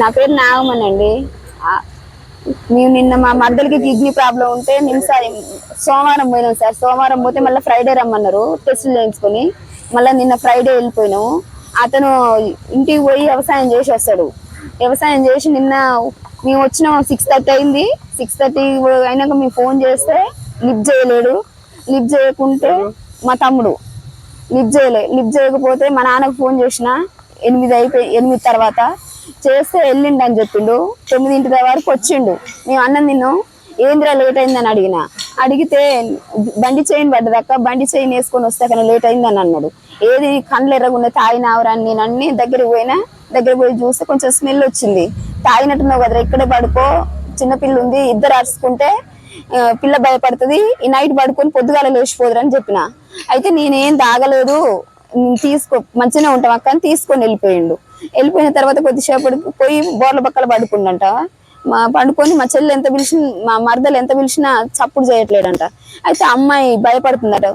నా పేరు నాగమన్ అండి. మేము నిన్న మా మద్దలకి కిడ్నీ ప్రాబ్లం ఉంటే నిన్న సార్ సోమవారం పోయినాం సార్. సోమవారం పోతే మళ్ళీ ఫ్రైడే రమ్మన్నారు టెస్టులు చేయించుకొని. మళ్ళీ నిన్న ఫ్రైడే వెళ్ళిపోయినాము అతను ఇంటికి పోయి వ్యవసాయం చేసి వస్తాడు వ్యవసాయం చేసి నిన్న మేము వచ్చినాం సిక్స్ థర్టీ అయింది. సిక్స్ థర్టీ అయినాక మేము ఫోన్ చేస్తే లిఫ్ట్ చేయలేడు. లిఫ్ట్ చేయకుంటే మా తమ్ముడు లిఫ్ట్ చేయలే లిఫ్ట్ చేయకపోతే మా నాన్నకు ఫోన్ చేసిన ఎనిమిది అయిపోయి ఎనిమిది తర్వాత చేస్తే వెళ్ళిండు అని చెప్పిండు. తొమ్మిదింటి వరకు వచ్చిండు. మేము అన్నం తిన్నాం. ఏంద్రా లేట్ అయిందని అడిగిన. అడిగితే బండి చైన్ పడ్డదక్క బండి చైన్ వేసుకొని వస్తే కానీ లేట్ అయిందని అన్నాడు. ఏది కండ్లు ఎర్రగున్న తాగినావురా అని నేను అన్ని దగ్గరికి పోయినా. దగ్గర పోయి చూస్తే కొంచెం స్మెల్ వచ్చింది. తాగినట్టున్నావు కదరా ఇక్కడే పడుకో. చిన్న పిల్ల ఉంది ఇద్దరు అరుచుకుంటే పిల్ల భయపడుతుంది. ఈ నైట్ పడుకొని పొద్దుగాల లేచిపోదురని అని చెప్పిన. అయితే నేనేం తాగలేదు. తీసుకో మంచిగానే ఉంటాం అక్క అని తీసుకొని వెళ్ళిపోయిండు. వెళ్ళిపోయిన తర్వాత కొద్దిసేపటికి పోయి బోర్ల పక్కల పడుకుండంట. మా పండుకొని మా చెల్లి ఎంత పిలిచిన మా మరదలు ఎంత పిలిచినా చప్పుడు చేయట్లేడంట. అయితే అమ్మాయి భయపడుతుందట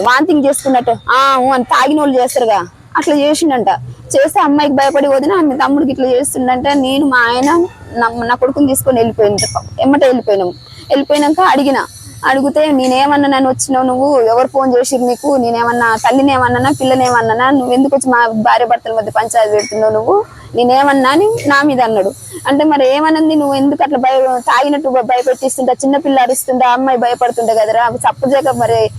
వాంతింగ్ చేసుకున్నట్టు ఆ అని తాగిన వాళ్ళు చేస్తారుగా. అట్లా చేసిండంట. చేస్తే అమ్మాయికి భయపడి వదిన మీ తమ్ముడికి ఇట్లా చేస్తుండంటే నేను మా ఆయన నా- కొడుకుని తీసుకొని వెళ్ళిపోయింది ఎమ్మట వెళ్ళిపోయినాం. వెళ్ళిపోయినాక అడిగిన అడిగితే నేనేమన్నా నన్ను వచ్చినావు నువ్వు ఎవరు ఫోన్ చేసిరు నీకు? నేనేమన్నా తల్లిని ఏమన్నా పిల్లని ఏమన్నా నువ్వు ఎందుకు వచ్చి మా భార్య భర్తల మధ్య పంచాయతీ పెడుతున్నావు నువ్వు? నేనేమన్నా? అని నా మీద అన్నాడు. అంటే మరి ఏమన్నది నువ్వు ఎందుకు అట్లా భయ తాగినట్టు భయపెట్టిస్తుంటా చిన్న పిల్ల అరుస్తుందా? అమ్మాయి భయపడుతుండే కదరా? చప్పుడు చేయక మరి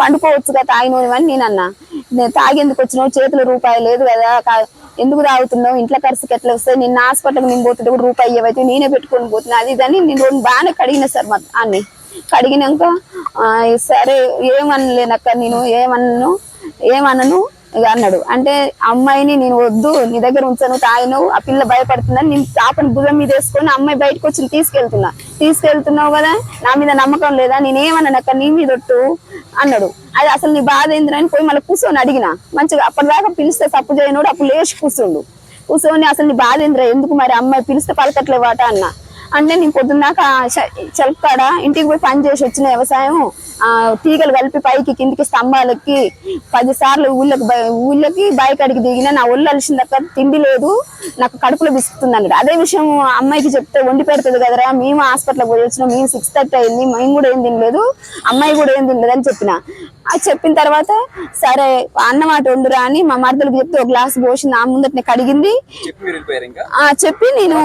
పండుకోవచ్చుగా తాగినోని అని నేను అన్నా. నేను తాగేందుకు వచ్చినావు? చేతిలో రూపాయి లేదు కదా? కా- ఎందుకు తాగుతున్నావు? ఇంట్లో ఖర్చుకి ఎట్లా వస్తాయి? నిన్న హాస్పిటల్కి నేను పోతుంటే కూడా రూపాయి ఇవ్వైతే నేనే పెట్టుకొని పోతున్నా. అది ఇదని నేను బాగానే కడిగిన సార్ మా అన్నీ. కడిగినాక ఆ, సరే ఏమనలేనక్క నేను ఏమన్నాను ఏమనను? ఇక అన్నాడు. అంటే అమ్మాయిని నేను వద్దు నీ దగ్గర ఉంచాను తాయను ఆ పిల్ల భయపడుతుందని నేను తాపని భుజం మీద వేసుకొని అమ్మాయి బయటకు వచ్చి తీసుకెళ్తున్నా. తీసుకెళ్తున్నావు కదా నా మీద నమ్మకం లేదా? నేనేమన్నానక్క నీ మీద ఒట్టు? అన్నాడు. అది అసలు నీ బాధ ఏందని పోయి మళ్ళీ కూర్చొని అడిగిన. మంచిగా అప్పటిదాకా పిలిస్తే తప్పు చేయనోడు అప్పుడు లేచి కూర్చుండు. కూర్చొని అసలు నీ బాధ ఎందుకు మరి అమ్మాయి పిలిస్తే పలకట్లే వాట అంటే నేను పొద్దున్నాక చెల్కాడ? ఇంటికి పోయి పని చేసి వచ్చిన వ్యవసాయం ఆ తీగలు కలిపి పైకి కిందికి స్తంభాలకి పది సార్లు ఊళ్ళకి ఊళ్ళకి బయకడికి దిగిన నా ఒళ్ళు అలిసిందక్క తిండి లేదు నాకు కడుపులో విసుకుతుంది అదే విషయం అమ్మాయికి చెప్తే వండి పెడుతుంది కదరా మేము హాస్పిటల్కి పోయి వచ్చినాం మేము సిక్స్ థర్టీ అయింది మేము కూడా ఏం తినలేదు అమ్మాయి కూడా ఏం తినలేదు అని చెప్పిన. అది చెప్పిన తర్వాత సరే అన్నం అటు వండురా అని మా మరదలకు చెప్తే ఒక గ్లాస్ పోసి నా ముందటనే కడిగింది. ఆ చెప్పి నేను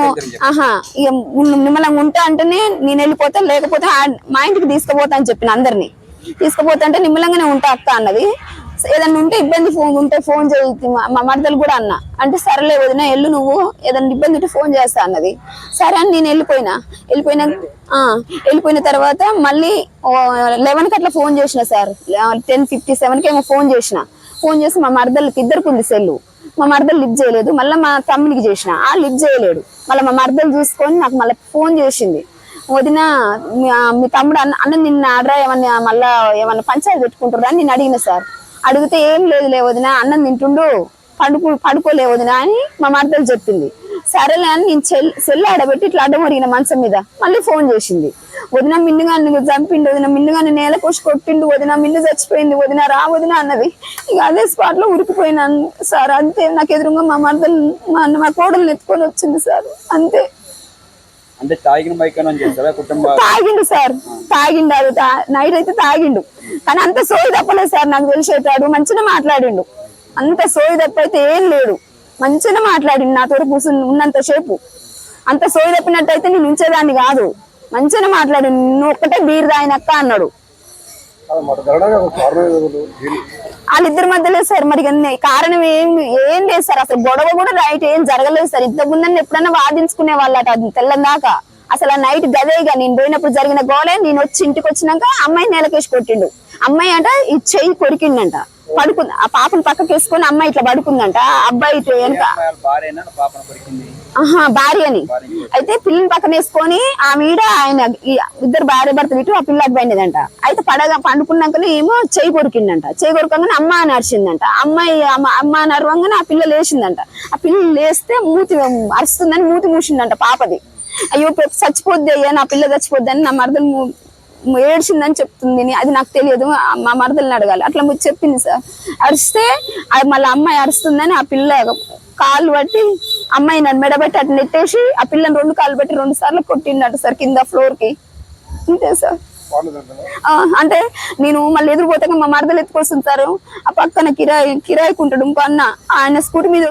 ఆహా ఇక నిమ్మలంగా ఉంటా అంటేనే నేను వెళ్ళిపోతా లేకపోతే మా ఇంటికి తీసుకుపోతా అని చెప్పిన అందరినీ. తీసుకుపోతా అంటే నిమ్మలంగానే ఉంటా అక్క అన్నది. ఏదన్నా ఉంటే ఇబ్బంది ఫోన్ ఉంటే ఫోన్ చేయి మా- మా మరదలు కూడా అన్న. అంటే సరేలే వదిన ఎల్లు నువ్వు ఏదన్నా ఇబ్బంది ఉంటే ఫోన్ చేస్తా అన్నది. సరే అని నేను వెళ్ళిపోయినా. వెళ్ళిపోయినా ఆ, వెళ్ళిపోయిన తర్వాత మళ్ళీ లెవెన్కి అట్లా ఫోన్ చేసిన సార్. టెన్ ఫిఫ్టీ సెవెన్కి ఏమో ఫోన్ చేసిన. ఫోన్ చేసి మా మరదలకి ఇద్దరికి ఉంది సెల్లు. మా మరదలు లిఫ్ట్ చేయలేదు. మళ్ళీ మా తమ్మునికి చేసిన. ఆ లిఫ్ట్ చేయలేడు. మళ్ళీ మా మరదలు చూసుకొని నాకు మళ్ళీ ఫోన్ చేసింది. వదిన మీ తమ్ముడు అన్న అన్న నిన్న ఆర్డర్ ఏమన్నా మళ్ళీ ఏమన్నా పంచాయతీ పెట్టుకుంటారా అని నేను అడిగిన సార్. అడిగితే ఏం లేదు లేవదినా అన్నం తింటుండు పడుకో పడుకోలేవదినా అని మా మరదలు చెప్పింది. సరేలే అని నేను చెల్ సెల్ ఆడబెట్టి ఇట్లా అడ్డమరిగిన మంచం మీద మళ్ళీ ఫోన్ చేసింది. వదిన మిన్నుగా నువ్వు చంపిండు వదిన మిన్నుగా నేల కోసి కొట్టిండు వదిన మిన్ను చచ్చిపోయింది వదిన రా వదిన అన్నది. ఇక అదే స్పాట్లో ఉరికిపోయినాను సార్ అంతే. నాకు ఎదురుగా మా మరదలు మా అన్న మా కోడలు ఎత్తుకొని వచ్చింది సార్ అంతే. అంటే తాగిన బైక్ అని చేస్తారా కుటుంబ తాగిండు సార్. తాగిండు అది. తా- నైట్ అయితే తాగిండు. కానీ అంత సోయి తప్పలేదు సార్ నాకు తెలిసేటాడు మంచిగా మాట్లాడిండు. అంత సోయి తప్ప అయితే ఏం లేడు మంచిగా మాట్లాడిండు నాతో కూర్చుని ఉన్నంత సేపు. అంత సోయి తప్పినట్టయితే నేను ఉంచేదాన్ని కాదు. మంచిగా మాట్లాడిండు. నువ్వు ఒక్కటే బీర్ తాగినక్క అన్నాడు. వాళ్ళిద్దరి మధ్యలో సార్ మరి కారణం ఏం ఏం లేదు సార్. అసలు గొడవ కూడా రైట్ ఏం జరగలేదు సార్. ఇంత ముందని ఎప్పుడన్నా వాదించుకునే వాళ్ళట అది తెల్లందాకా అసలు ఆ నైట్ గదేగా నేను పోయినప్పుడు జరిగిన గోలే నేను వచ్చి ఇంటికి వచ్చినాక అమ్మాయి నేలకేసి కొట్టిండు. అమ్మాయి అంట ఈ చెయ్యి కొరికిండంట పడుకుంది ఆ పాపను పక్కకేసుకొని అమ్మాయి ఇట్లా పడుకుందంట అబ్బాయి ఇట్లా వెనక ఆహా భార్యని. అయితే పిల్లని పక్కన వేసుకొని ఆ మీద ఆయన ఈ ఇద్దరు భార్య భర్తలు ఇటు ఆ పిల్ల పోయినదంట అయితే పడగా పండుకున్నాకనే ఏమో చేయి కొరికిందంట. చేయి కొరకంగానే అమ్మ అని అరిచిందంట అమ్మాయి అమ్మ అమ్మ అరవంగానే ఆ పిల్ల లేచిందంట. ఆ పిల్ల లేస్తే మూతి అరుస్తుందని మూతి మూసిందంట పాపది. అయ్యో చచ్చిపోద్ది అయ్యా నా పిల్ల చచ్చిపోద్ది అని నా మరదలు ఏడ్చిందని చెప్తుంది అది నాకు తెలియదు. మా మరదలను అడగాలి. అట్లా చెప్పింది సార్. అరిస్తే అది మళ్ళీ అమ్మాయి అరుస్తుందని ఆ పిల్ల కాళ్ళు పట్టి అమ్మాయి నన్ను మెడబెట్టి అటు నెట్టేసి ఆ పిల్లని రెండు కాళ్ళు పెట్టి రెండు సార్లు కొట్టిండట సార్ కింద ఫ్లోర్కి. అంతే సార్. ఆ, అంటే నేను మళ్ళీ ఎదురుపోతాక మా మరదలు ఎత్తుకొస్తుంది సార్. ఆ పక్కన కిరాయి కిరాయికి ఉంటాడు ఇంకో అన్న. ఆయన స్కూటీ మీద